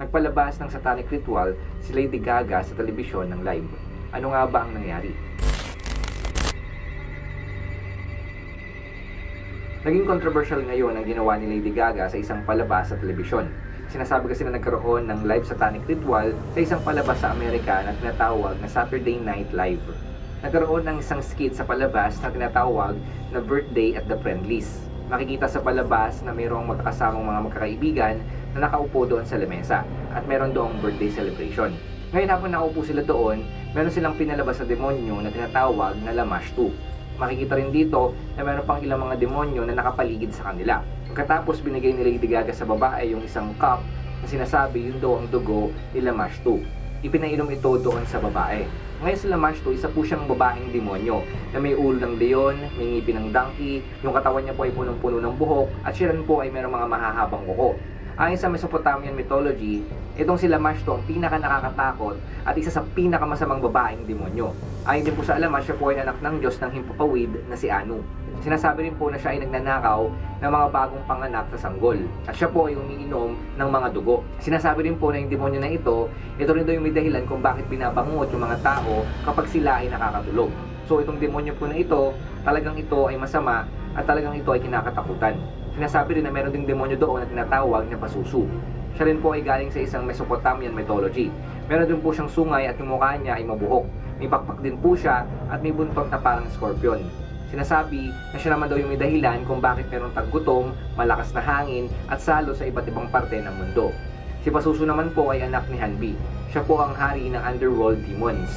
nagpalabas ng satanic ritual si Lady Gaga sa telebisyon ng live. Ano nga ba ang nangyari? Naging controversial ngayon ang ginawa ni Lady Gaga sa isang palabas sa telebisyon. Sinasabi kasi na nagkaroon ng live satanic ritual sa isang palabas sa Amerika na tinatawag na Saturday Night Live. Nagkaroon ng isang skit sa palabas na tinatawag na Birthday at the Friendlies. Makikita sa palabas na mayroong magkakasamang mga magkakaibigan na nakaupo doon sa lamesa at meron doong birthday celebration. Ngayon habang nakaupo sila doon, meron silang pinalabas sa demonyo na tinatawag na Lamash 2 makikita rin dito na meron pang ilang mga demonyo na nakapaligid sa kanila. Pagkatapos binigay ni Lady Gaga sa babae yung isang cup na sinasabi yun daw ang dugo ni Lamash 2. Ipinainom ito doon sa babae. Ngayon si Lamash 2, isa po siyang babaeng demonyo na may ulo ng leon, may ngipin ng donkey, yung katawan niya po ay punong-puno ng buhok, at siya rin po ay merong mga mahahabang kuko. Ayon sa Mesopotamian mythology, itong si Lamash to ang pinaka nakakatakot at isa sa pinakamasamang babaeng demonyo. Ayon din po sa Lamash, siya po ay anak ng Diyos ng Himpapawid na si Anu. Sinasabi rin po na siya ay nagnanakaw ng mga bagong panganak sa sanggol. At siya po ay umiinom ng mga dugo. Sinasabi rin po na yung demonyo na ito, ito rin daw yung may dahilan kung bakit binabangungot yung mga tao kapag sila ay nakakatulog. So itong demonyo po na ito, talagang ito ay masama at talagang ito ay kinakatakutan. Sinasabi rin na meron ding demonyo doon na tinatawag na pasusu. Siya rin po ay galing sa isang Mesopotamian mythology. Meron din po siyang sungay at yung mukha niya ay mabuhok. May pakpak din po siya at may buntot na parang scorpion. Sinasabi na siya naman daw yung may dahilan kung bakit meron taggutom, malakas na hangin at salo sa iba't ibang parte ng mundo. Si Pasuso naman po ay anak ni Hanbi. Siya po ang hari ng underworld demons.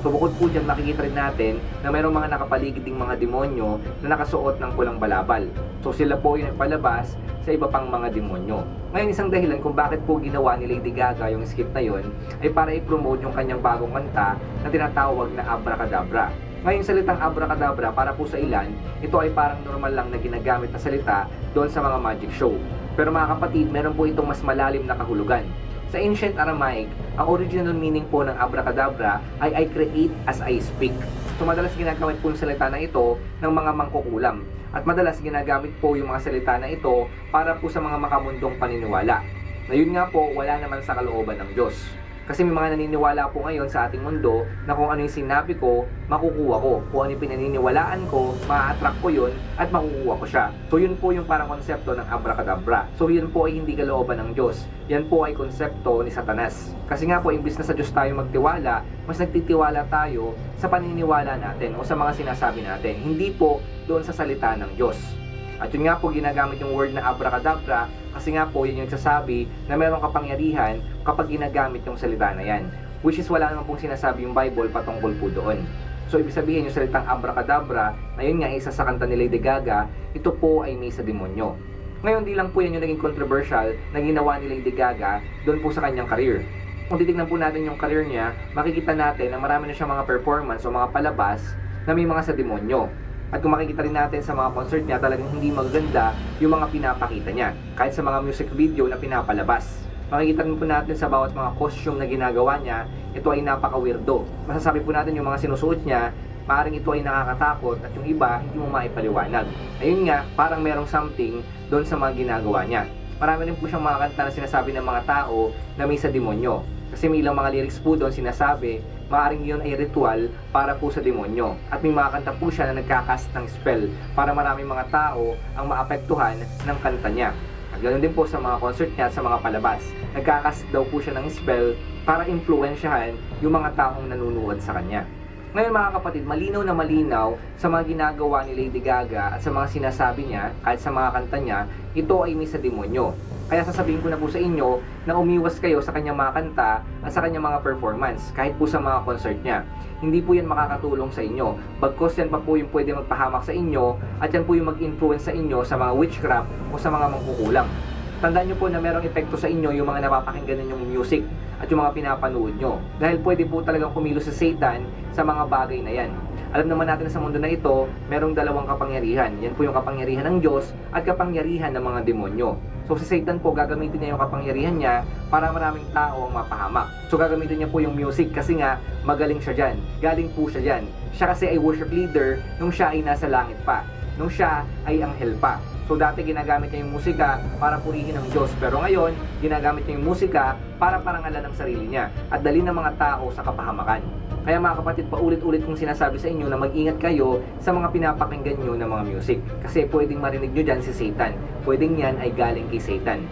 So bukod po dyan, makikita rin natin na mayroong mga nakapaligid ding mga demonyo na nakasuot ng pulang balabal. So sila po yung nagpalabas sa iba pang mga demonyo. Ngayon isang dahilan kung bakit po ginawa ni Lady Gaga yung skit na yon ay para i-promote yung kanyang bagong kanta na tinatawag na Abracadabra. Ngayong salitang abracadabra para po sa ilan, ito ay parang normal lang na ginagamit na salita doon sa mga magic show. Pero mga kapatid, meron po itong mas malalim na kahulugan. Sa ancient Aramaic, ang original meaning po ng abracadabra ay I create as I speak. So madalas ginagamit po yung salita na ito ng mga mangkukulam. At madalas ginagamit po yung mga salita na ito para po sa mga makamundong paniniwala. Na yun nga po, wala naman sa kalooban ng Diyos. Kasi may mga naniniwala po ngayon sa ating mundo na kung ano yung sinabi ko, makukuha ko. Kung ano yung pinaniniwalaan ko, ma-attract ko yun at makukuha ko siya. So yun po yung parang konsepto ng abracadabra. So yun po ay hindi kalooban ng Diyos. Yan po ay konsepto ni Satanas. Kasi nga po, imbis na sa Diyos tayo magtiwala, mas nagtitiwala tayo sa paniniwala natin o sa mga sinasabi natin. Hindi po doon sa salita ng Diyos. At yun nga po ginagamit yung word na abracadabra kasi nga po yun yung sasabi na merong kapangyarihan kapag ginagamit yung salita na yan. Which is wala naman pong sinasabi yung Bible patungkol po doon. So ibig sabihin yung salitang abracadabra na yun nga isa sa kanta ni Lady Gaga, ito po ay may sa demonyo. Ngayon di lang po yan yung naging controversial na ginawa ni Lady Gaga doon po sa kanyang career. Kung titignan po natin yung career niya, makikita natin na marami na siyang mga performance o mga palabas na may mga sa demonyo. At kung makikita rin natin sa mga concert niya, talagang hindi maganda yung mga pinapakita niya. Kahit sa mga music video na pinapalabas. Makikita rin po natin sa bawat mga costume na ginagawa niya, ito ay napaka-weirdo. Masasabi po natin yung mga sinusuot niya, maaaring ito ay nakakatakot at yung iba hindi mo maipaliwanag. Ayun nga, parang merong something doon sa mga ginagawa niya. Marami rin po siyang mga kanta na sinasabi ng mga tao na may sa demonyo. Kasi may ilang mga lyrics po doon sinasabi, maaaring yun ay ritual para po sa demonyo. At may mga kanta po siya na nagkakast ng spell para maraming mga tao ang maapektuhan ng kanta niya. At ganoon din po sa mga concert niya sa mga palabas. Nagkakast daw po siya ng spell para impluensyahan yung mga taong nanunood sa kanya. Ngayon mga kapatid, malinaw na malinaw sa mga ginagawa ni Lady Gaga at sa mga sinasabi niya, kahit sa mga kanta niya, ito ay may sa demonyo. Kaya sasabihin ko na po sa inyo na umiwas kayo sa kanyang mga kanta at sa kanyang mga performance, kahit po sa mga concert niya. Hindi po yan makakatulong sa inyo. Bagkos yan pa po yung pwede magpahamak sa inyo at yan po yung mag-influence sa inyo sa mga witchcraft o sa mga mangkukulam. Tandaan nyo po na merong epekto sa inyo yung mga napapakinggan ninyong music at yung mga pinapanood nyo. Dahil pwede po talagang kumilos sa Satan sa mga bagay na yan. Alam naman natin na sa mundo na ito, merong dalawang kapangyarihan. Yan po yung kapangyarihan ng Diyos at kapangyarihan ng mga demonyo. So si Satan po gagamitin niya yung kapangyarihan niya para maraming tao ang mapahamak. So gagamitin niya po yung music kasi nga magaling siya dyan. Galing po siya dyan. Siya kasi ay worship leader nung siya ay nasa langit pa. Nung siya ay anghel pa. So dati ginagamit niya yung musika para purihin ang Diyos. Pero ngayon, ginagamit niya yung musika para parangalan ng sarili niya at dali ng mga tao sa kapahamakan. Kaya mga kapatid, paulit-ulit kong sinasabi sa inyo na mag-ingat kayo sa mga pinapakinggan nyo ng mga music. Kasi pwedeng marinig nyo dyan si Satan. Pwedeng yan ay galing kay Satan.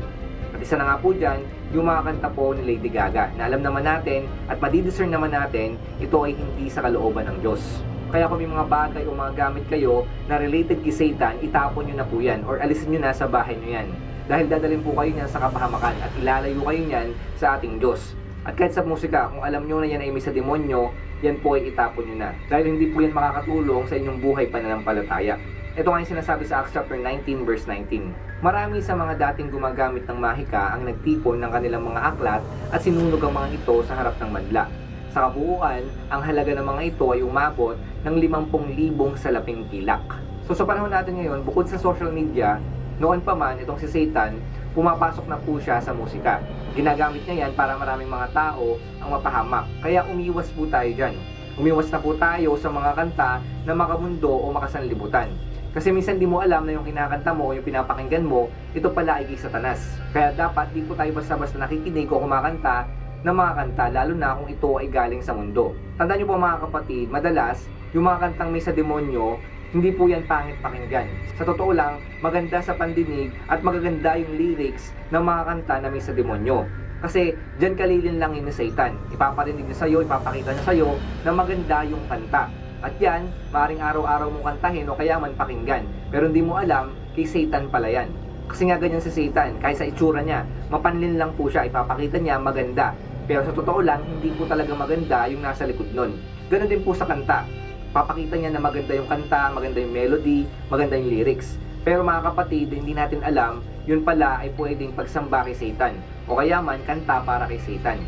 At isa na nga po dyan, yung mga kanta po ni Lady Gaga na alam naman natin at madidiscern naman natin, ito ay hindi sa kalooban ng Diyos. Kaya kung may mga bagay o mga gamit kayo na related kay Satan, itapon nyo na po yan or alisin nyo na sa bahay nyo yan. Dahil dadalhin po kayo niyan sa kapahamakan at ilalayo kayo niyan sa ating Diyos. At kahit sa musika, kung alam nyo na yan ay may sa demonyo, yan po ay itapon nyo na. Dahil hindi po yan makakatulong sa inyong buhay pananampalataya. Ito nga yung sinasabi sa Acts chapter 19 verse 19. Marami sa mga dating gumagamit ng mahika ang nagtipon ng kanilang mga aklat at sinunog ang mga ito sa harap ng madla. Sa kabuuan, ang halaga ng mga ito ay umabot ng 50,000 salaping pilak. So sa panahon natin ngayon, bukod sa social media, noon pa man itong si Satan, pumapasok na po siya sa musika. Ginagamit niya yan para maraming mga tao ang mapahamak. Kaya umiwas po tayo dyan. Umiwas na po tayo sa mga kanta na makamundo o makasanlibutan. Kasi minsan di mo alam na yung kinakanta mo yung pinapakinggan mo, ito pala ay kay Satanas. Kaya dapat di po tayo basta-basta nakikinig o kumakanta ng mga kanta, lalo na kung ito ay galing sa mundo. Tandaan niyo po mga kapatid, madalas, yung mga kantang may sa demonyo, hindi po yan pangit pakinggan. Sa totoo lang, maganda sa pandinig at magaganda yung lyrics ng mga kanta na may sa demonyo. Kasi dyan kalilin lang yun ni Satan. Ipaparinig niya sa'yo, ipapakita niya sa'yo na maganda yung kanta. At yan, maring araw-araw mong kantahin o kaya man pakinggan. Pero hindi mo alam, kay Satan pala yan. Kasi nga ganyan si Satan, kahit sa itsura niya, mapanlin lang po siya, ipapakita niya maganda. Pero sa totoo lang, hindi po talaga maganda yung nasa likod nun. Ganon din po sa kanta. Papakita niya na maganda yung kanta, maganda yung melody, maganda yung lyrics. Pero mga kapatid, hindi natin alam, yun pala ay pwedeng pagsamba kay Satan. O kaya man, kanta para kay Satan.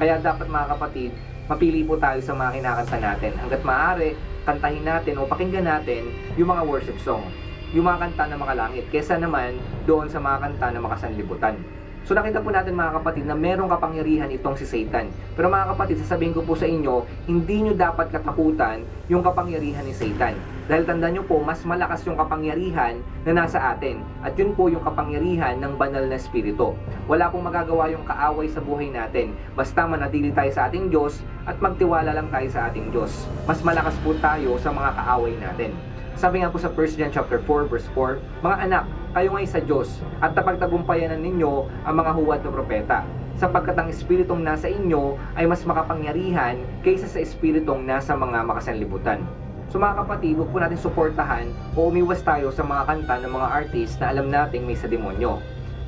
Kaya dapat mga kapatid, mapili po tayo sa mga kinakanta natin. Hanggat maaari, kantahin natin o pakinggan natin yung mga worship song. Yung mga kanta na makalangit. Kesa naman doon sa mga kanta na makasanlibutan. So nakita po natin mga kapatid na merong kapangyarihan itong si Satan. Pero mga kapatid, sasabihin ko po sa inyo, hindi nyo dapat katakutan yung kapangyarihan ni Satan. Dahil tandaan nyo po, mas malakas yung kapangyarihan na nasa atin. At yun po yung kapangyarihan ng banal na espiritu. Wala pong magagawa yung kaaway sa buhay natin. Basta manatili tayo sa ating Diyos at magtiwala lang tayo sa ating Diyos. Mas malakas po tayo sa mga kaaway natin. Sabi nga po sa 1 John chapter 4 verse 4, Mga anak, kayo ngay sa Diyos at napagtagumpayanan ninyo ang mga huwad ng propeta sapagkat ang espiritong nasa inyo ay mas makapangyarihan kaysa sa espiritong nasa mga makasanlibutan. So mga kapatid, huwag po natin suportahan o umiwas tayo sa mga kanta ng mga artist na alam nating may sa demonyo.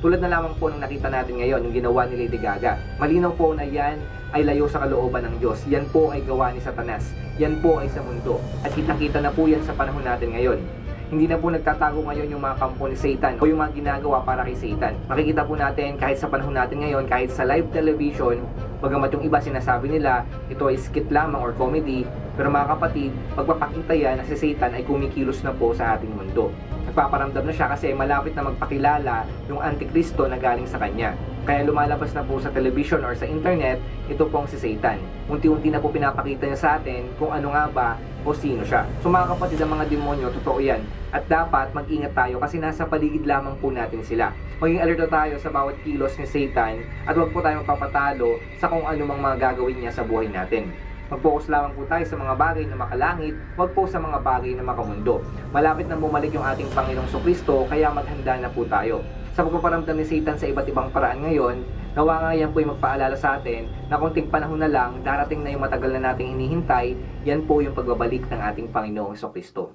Tulad na lamang po ng nakita natin ngayon, yung ginawa ni Lady Gaga. Malinaw po na yan ay layo sa kalooban ng Diyos. Yan po ay gawa ni Satanas. Yan po ay sa mundo. At kitang-kita na po yan sa panahon natin ngayon. Hindi na po nagtatago ngayon yung mga kampo ni Satan o yung mga ginagawa para kay Satan. Makikita po natin kahit sa panahon natin ngayon, kahit sa live television, bagamat yung iba sinasabi nila, ito ay skit lamang or comedy, pero mga kapatid, pagpapakita yan na si Satan ay kumikilos na po sa ating mundo. Nagpaparamdam na siya kasi malapit na magpakilala yung Antikristo na galing sa kanya. Kaya lumalabas na po sa television or sa internet, ito pong si Satan. Unti-unti na po pinapakita niya sa atin kung ano nga ba o sino siya. So mga kapatid, ang mga demonyo, totoo yan. At dapat mag-ingat tayo kasi nasa paligid lamang po natin sila. Maging alerto tayo sa bawat kilos ni Satan at huwag po tayong papatalo sa kung ano mang mga gagawin niya sa buhay natin. Mag-focus lamang po tayo sa mga bagay na makalangit, wag po sa mga bagay na makamundo. Malapit na bumalik yung ating Panginoong Kristo, kaya maghanda na po tayo. Sa pagpaparamdam ni Satan sa iba't ibang paraan ngayon, nawa nga yan po yung magpaalala sa atin na konting panahon na lang, darating na yung matagal na nating hinihintay, yan po yung pagbabalik ng ating Panginoong Kristo.